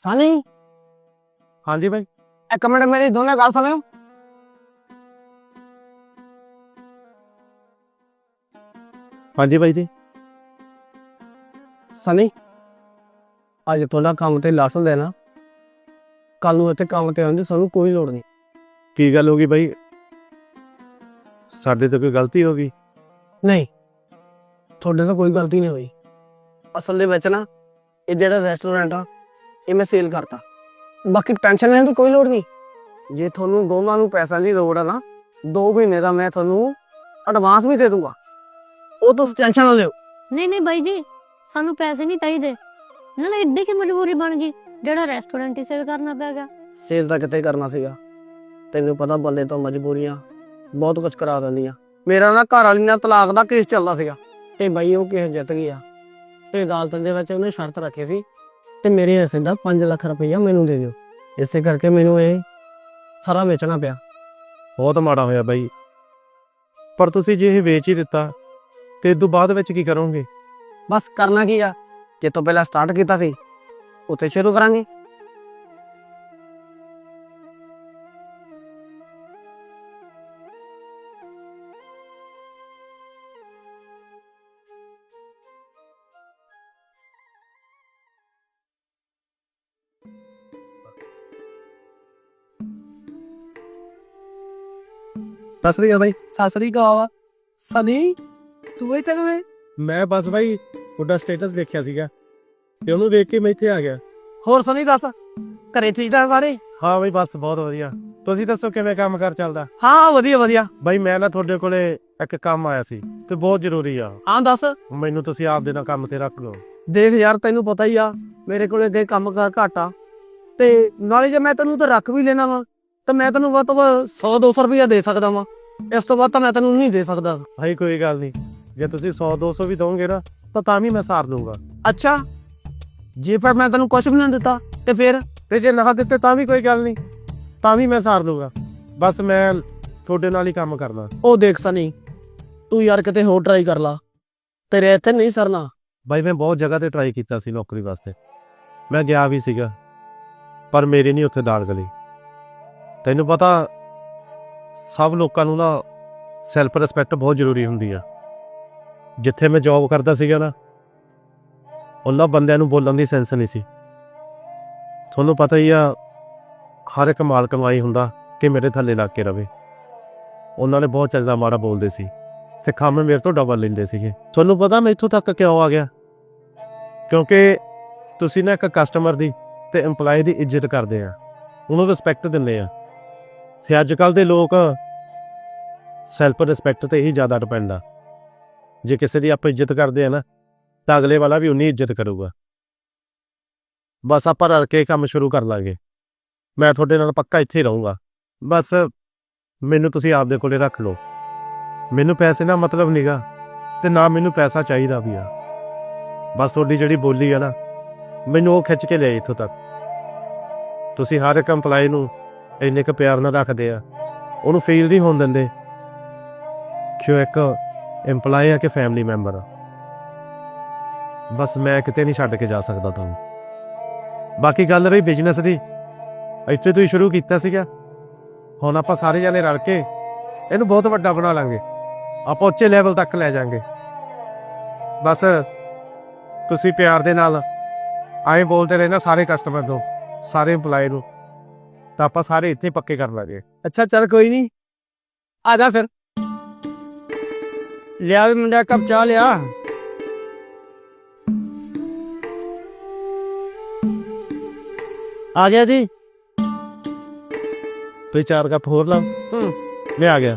ਸਾਨੀ ਹਾਂਜੀ ਬਾਈ। ਇੱਕ ਮਿੰਟ ਮੇਰੀ ਦੋਨੇ ਗੱਲ ਸੁਣਿਓ ਹਾਂਜੀ ਬਾਈ ਜੀ। ਸਨੀ ਅੱਜ ਤੁਹਾਡਾ ਕੰਮ ਤੇ ਲਾਸਟ ਦੇਣਾ ਕੱਲ ਨੂੰ ਇੱਥੇ ਕੰਮ ਤੇ ਆਉਂਦੇ ਸਾਨੂੰ ਕੋਈ ਲੋੜ ਨਹੀਂ। ਕੀ ਗੱਲ ਹੋ ਗਈ ਬਾਈ? ਸਾਡੇ ਤੋਂ ਕੋਈ ਗਲਤੀ ਹੋ ਗਈ? ਨਹੀਂ ਤੁਹਾਡੇ ਤੋਂ ਕੋਈ ਗਲਤੀ ਨਹੀਂ ਹੋਈ। ਅਸਲ ਦੇ ਵਿੱਚ ਨਾ ਇਹ ਜਿਹੜਾ ਰੈਸਟੋਰੈਂਟ ਆ ਇਹ ਮੈਂ ਸੇਲ ਕਰਤਾ। ਬਾਕੀ ਟੈਨਸ਼ਨ ਲੈਣ ਦੀ ਕੋਈ ਲੋੜ ਨਹੀਂ। ਜੇ ਤੁਹਾਨੂੰ ਦੋਨਾਂ ਨੂੰ ਪੈਸਾ ਦੀ ਲੋੜ ਆ ਨਾ 2 ਮਹੀਨੇ ਦਾ ਮੈਂ ਤੁਹਾਨੂੰ ਐਡਵਾਂਸ ਵੀ ਦੇ ਦੂੰਗਾ। ਉਹ ਤੁਸੀਂ ਟੈਨਸ਼ਨ ਨਾ ਲਿਓ। ਨਹੀਂ ਨਹੀਂ ਬਾਈ ਜੀ ਸਾਨੂੰ ਪੈਸੇ ਨਹੀਂ ਚਾਹੀਦੇ। ਨਾਲੇ ਇੱਡੇ ਕੀ ਮਜਬੂਰੀ ਬਣ ਗਈ ਜਿਹੜਾ ਰੈਸਟੋਰੈਂਟ ਹੀ ਸੇਲ ਕਰਨਾ ਪੈ ਗਿਆ। ਸੇਲ ਤਾਂ ਕਿਤੇ ਕਰਨਾ ਸੀਗਾ। ਤੈਨੂੰ ਪਤਾ ਬੰਦੇ ਤੋਂ ਮਜਬੂਰੀਆਂ ਬਹੁਤ ਕੁਝ ਕਰਾ ਦਿੰਦੀਆਂ। ਮੇਰਾ ਨਾ ਘਰ ਵਾਲੀ ਨਾਲ ਤਲਾਕ ਦਾ ਕੇਸ ਚੱਲਦਾ ਸੀਗਾ। ਤੇ ਬਈ ਉਹ ਕੇਸ ਜਿੱਤ ਗਿਆ। ਤੇ ਅਦਾਲਤ ਦੇ ਵਿੱਚ ਉਹਨੇ ਸ਼ਰਤ ਰੱਖੀ ਸੀ ਤੇ ਮੇਰੇ ਹਿੱਸੇ ਦਾ 5 ਲੱਖ ਰੁਪਈਆ ਮੈਨੂੰ ਦੇ ਦਿਓ। ਇਸੇ ਕਰਕੇ ਮੈਨੂੰ ਇਹ ਸਾਰਾ ਵੇਚਣਾ ਪਿਆ। ਬਹੁਤ ਮਾੜਾ ਹੋਇਆ ਬਾਈ। ਪਰ ਤੁਸੀਂ ਜੇ ਇਹ ਵੇਚ ਹੀ ਦਿੱਤਾ ਤੇ ਇਸ ਤੋਂ ਬਾਅਦ ਵਿੱਚ ਕੀ ਕਰੋਗੇ? ਬਸ ਕਰਨਾ ਕੀ ਆ? ਜੇ ਤੋਂ ਪਹਿਲਾਂ ਸਟਾਰਟ ਕੀਤਾ ਸੀ ਉੱਥੇ ਸ਼ੁਰੂ ਕਰਾਂਗੇ। ਸਤਿ ਸ੍ਰੀ ਅਕਾਲ ਬਾਈ। ਸਤਿ ਸ੍ਰੀ ਅਕਾਲ। ਸਨੀ ਤੂੰ ਇੱਥੇ ਕਿਵੇਂ? ਮੈਂ ਬਸ ਬਾਈ ਤੁਹਾਡਾ ਸਟੇਟਸ ਦੇਖਿਆ ਸੀਗਾ ਤੇ ਉਹਨੂੰ ਦੇਖ ਕੇ ਮੈਂ ਇੱਥੇ ਆ ਗਿਆ। ਹੋਰ ਸਨੀ ਦੱਸ ਘਰੇ ਠੀਕ ਠਾਕ ਸਾਰੇ? ਹਾਂ ਬਾਈ ਬਸ ਬਹੁਤ ਵਧੀਆ। ਤੁਸੀਂ ਦੱਸੋ ਕਿਵੇਂ ਕੰਮ ਕਰ ਚੱਲਦਾ? ਹਾਂ ਵਧੀਆ ਵਧੀਆ। ਬਾਈ ਮੈਂ ਨਾ ਤੁਹਾਡੇ ਕੋਲੇ ਇੱਕ ਕੰਮ ਆਇਆ ਸੀ ਤੇ ਬਹੁਤ ਜ਼ਰੂਰੀ ਆ। ਹਾਂ ਦੱਸ। ਮੈਨੂੰ ਤੁਸੀਂ ਆਪ ਦੇ ਨਾਲ ਕੰਮ ਤੇ ਰੱਖ ਲਓ। ਦੇਖ ਯਾਰ ਤੈਨੂੰ ਪਤਾ ਹੀ ਆ ਮੇਰੇ ਕੋਲੇ ਦੇ ਕੰਮ ਘਾਟਾ ਤੇ ਨਾਲੇ ਜੇ ਮੈਂ ਤੈਨੂੰ ਤਾਂ ਰੱਖ ਵੀ ਲੈਣਾ ਵਾ ਤਾਂ ਮੈਂ ਤੈਨੂੰ ਵੱਧ ਤੋਂ ਵੱਧ 100 200 ਰੁਪਇਆ ਦੇ ਸਕਦਾ ਵਾਂ। ਇਸ ਤੋਂ ਵੱਧ ਤਾਂ ਮੈਂ ਤੈਨੂੰ ਨਹੀਂ ਦੇ ਸਕਦਾ। ਭਾਈ ਕੋਈ ਗੱਲ ਨਹੀਂ। ਜੇ ਤੁਸੀਂ 100 200 ਵੀ ਦੋਗੇ ਨਾ ਤਾਂ ਤਾਂ ਵੀ ਮੈਂ ਸਾਰ ਲੂੰਗਾ ਅੱਛਾ। ਜੇ ਪਰ ਮੈਂ ਤੈਨੂੰ ਕੁਝ ਵੀ ਨਾ ਦਿੱਤਾ ਤੇ ਫਿਰ? ਤੇ ਜੇ ਨਾ ਦਿੱਤੇ ਤਾਂ ਵੀ ਕੋਈ ਗੱਲ ਨਹੀਂ। ਤਾਂ ਵੀ ਮੈਂ ਸਾਰ ਲੂੰਗਾ ਬਸ ਮੈਂ ਤੁਹਾਡੇ ਨਾਲ ਹੀ ਕੰਮ ਕਰਨਾ। ਉਹ ਦੇਖ ਸਨੀ ਤੂੰ ਯਾਰ ਕਿਤੇ ਹੋਰ ਟਰਾਈ ਕਰ ਲਾ। ਤੇਰੇ ਇੱਥੇ ਨਹੀਂ ਸਰਨਾ। ਬਾਈ ਮੈਂ ਬਹੁਤ ਜਗ੍ਹਾ ਤੇ ਟਰਾਈ ਕੀਤਾ ਸੀ ਨੌਕਰੀ ਵਾਸਤੇ। ਮੈਂ ਗਿਆ ਵੀ ਸੀਗਾ ਪਰ ਮੇਰੀ ਨਹੀਂ ਉੱਥੇ ਦਾਲ ਗਲੀ ਤੈਨੂੰ ਪਤਾ, ਸਭ ਲੋਕਾਂ ਨੂੰ ਨਾ ਸੈਲਫ ਰਿਸਪੈਕਟ ਬਹੁਤ ਜ਼ਰੂਰੀ ਹੁੰਦੀ ਆ। ਜਿੱਥੇ ਮੈਂ ਜੌਬ ਕਰਦਾ ਸੀਗਾ ਨਾ, ਉਹਨਾਂ ਬੰਦਿਆਂ ਨੂੰ ਬੋਲਣ ਦੀ ਸੈਂਸ ਨਹੀਂ ਸੀ। ਤੁਹਾਨੂੰ ਪਤਾ ਹੀ ਆ, ਹਰ ਇੱਕ ਮਾਲਕ ਕਮਾਈ ਹੁੰਦਾ ਕਿ ਮੇਰੇ ਥੱਲੇ ਲੱਗ ਕੇ ਰਵੇ। ਉਹਨਾਂ ਨੇ ਬਹੁਤ ਚੰਗਾ ਮਾੜਾ ਬੋਲਦੇ ਸੀ ਤੇ ਕੰਮ ਮੇਰੇ ਤੋਂ ਡਬਲ ਲੈਂਦੇ ਸੀਗੇ। ਤੁਹਾਨੂੰ ਪਤਾ ਮੈਂ ਇੱਥੋਂ ਤੱਕ ਕਿਉਂ ਆ ਗਿਆ? ਕਿਉਂਕਿ ਤੁਸੀਂ ਨਾ ਇੱਕ ਕਸਟਮਰ ਦੀ ਤੇ EMPLOYE ਦੀ ਇੱਜ਼ਤ ਕਰਦੇ ਆ। ਉਹਨੂੰ ਰਿਸਪੈਕਟ ਦਿੰਦੇ ਆ। ਤੇ ਅੱਜ ਕੱਲ ਦੇ ਲੋਕ ਸੈਲਫ ਰਿਸਪੈਕਟ ਤੇ ਹੀ ਜ਼ਿਆਦਾ ਡਿਪੈਂਡ ਆ। ਜੇ ਕਿਸੇ ਦੀ ਆਪਾਂ ਇੱਜ਼ਤ ਕਰਦੇ ਆ ਨਾ, ਤਾਂ ਅਗਲੇ ਵਾਲਾ ਵੀ ਉਨੀ ਇੱਜ਼ਤ ਕਰੂਗਾ। ਬਸ ਆਪਾਂ ਰਲ ਕੇ ਕੰਮ ਸ਼ੁਰੂ ਕਰ ਲਾਂਗੇ। ਮੈਂ ਤੁਹਾਡੇ ਨਾਲ ਪੱਕਾ ਇੱਥੇ ਰਹੂੰਗਾ। ਬਸ ਮੈਨੂੰ ਤੁਸੀਂ ਆਪਦੇ ਕੋਲੇ ਰੱਖ ਲਓ। ਮੈਨੂੰ ਪੈਸੇ ਨਾਲ ਮਤਲਬ ਨਹੀਂਗਾ ਤੇ ਨਾ ਮੈਨੂੰ ਪੈਸਾ ਚਾਹੀਦਾ ਵੀ ਆ। ਬਸ ਤੁਹਾਡੀ ਜਿਹੜੀ ਬੋਲੀ ਆ ਨਾ, ਮੈਨੂੰ ਉਹ ਖਿੱਚ ਕੇ ਲਿਆਈ ਇੱਥੋਂ ਤੱਕ। ਤੁਸੀਂ ਹਰ ਇੱਕ EMPLOYE ਨੂੰ ਇੰਨੇ ਕੁ ਪਿਆਰ ਨਾਲ ਰੱਖਦੇ ਆ। ਉਹਨੂੰ ਫੀਲ ਨਹੀਂ ਹੋਣ ਦਿੰਦੇ। ਕਿ ਉਹ ਇੱਕ EMPLOYE ਆ ਕਿ ਫੈਮਿਲੀ ਮੈਂਬਰ ਆ? ਬਸ ਮੈਂ ਕਿਤੇ ਨਹੀਂ ਛੱਡ ਕੇ ਜਾ ਸਕਦਾ ਤੁਹਾਨੂੰ। ਬਾਕੀ ਗੱਲ ਰਹੀ ਬਿਜ਼ਨਸ ਦੀ। ਇੱਥੇ ਤੋਂ ਹੀ ਸ਼ੁਰੂ ਕੀਤਾ ਸੀਗਾ। ਹੁਣ ਆਪਾਂ ਸਾਰੇ ਜਣੇ ਰਲ ਕੇ ਇਹਨੂੰ ਬਹੁਤ ਵੱਡਾ ਬਣਾ ਲਾਂਗੇ। ਆਪਾਂ ਉੱਚੇ ਲੈਵਲ ਤੱਕ ਲੈ ਜਾਾਂਗੇ। ਬਸ ਤੁਸੀਂ ਪਿਆਰ ਦੇ ਨਾਲ ਆਏ ਬੋਲਦੇ ਰਹਿਣਾ ਸਾਰੇ ਕਸਟਮਰ ਨੂੰ ਸਾਰੇ EMPLOYE ਨੂੰ। ਤਾਂ ਆਪਾਂ ਸਾਰੇ ਇੱਥੇ ਪੱਕੇ ਕਰ ਲਾਂਗੇ ਅੱਛਾ ਚੱਲ ਕੋਈ ਨਹੀਂ ਆ ਜਾ ਫਿਰ ਲਿਆ ਵੀ ਮੁੰਡਾ ਕੱਪ ਚਾਹ ਲਿਆ ਆ ਗਿਆ ਜੀ ਤੇ ਚਾਰ ਕੱਪ ਹੋਰ ਲਾ ਹੂੰ ਮੈਂ ਆ ਗਿਆ